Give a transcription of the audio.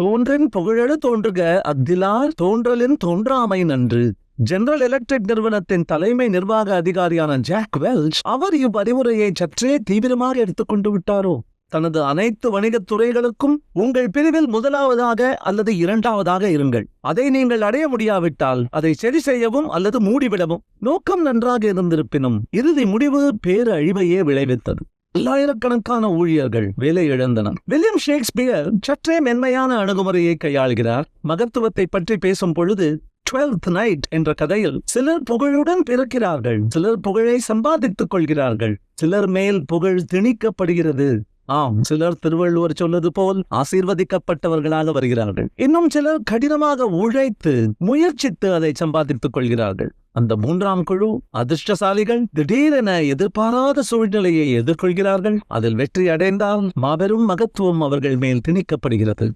தோன்றின் புகழெழு தோன்றுக அத்திலார் தோன்றலின் தோன்றாமை நன்று. General electric நிறுவனத்தின் தலைமை நிர்வாக அதிகாரியான ஜாக் வெல்ச் அவர் இவ்வறிவுரையை சற்றே தீவிரமாக எடுத்துக்கொண்டு விட்டாரோ? தனது அனைத்து வணிகத் துறைகளுக்கும் உங்கள் பிரிவில் முதலாவதாக அல்லது இரண்டாவதாக இருங்கள். அதை நீங்கள் அடைய முடியாவிட்டால் அதை சரி செய்யவும் அல்லது மூடிவிடவும் நோக்கம் நன்றாக இருந்திருப்பினும் இறுதி முடிவு பேரழிவையே விளைவித்தது. பல்லாயிரக்கணக்கான ஊழியர்கள் வேலை இழந்தனர். வில்லியம் ஷேக்ஸ்பியர் சற்றே மென்மையான அணுகுமுறையை கையாள்கிறார். மகத்துவத்தை பற்றி பேசும் பொழுது டுவெல்த் நைட் என்ற கதையில் சிலர் புகழுடன் பிறக்கிறார்கள். சிலர் புகழை சம்பாதித்துக் கொள்கிறார்கள். சிலர் மேல் புகழ் திணிக்கப்படுகிறது. ஆம் சிலர் திருவள்ளுவர் சொன்னது போல் ஆசீர்வதிக்கப்பட்டவர்களாக வருகிறார்கள். இன்னும் சிலர் கடினமாக உழைத்து முயற்சித்து அதை சம்பாதித்துக் கொள்கிறார்கள். அந்த மூன்றாம் குழு அதிர்ஷ்டசாலிகள் திடீரென எதிர்பாராத சூழ்நிலையை எதிர்கொள்கிறார்கள். அதில் வெற்றி அடைந்தால் மாபெரும் மகத்துவம் அவர்கள் மேல் திணிக்கப்படுகிறது.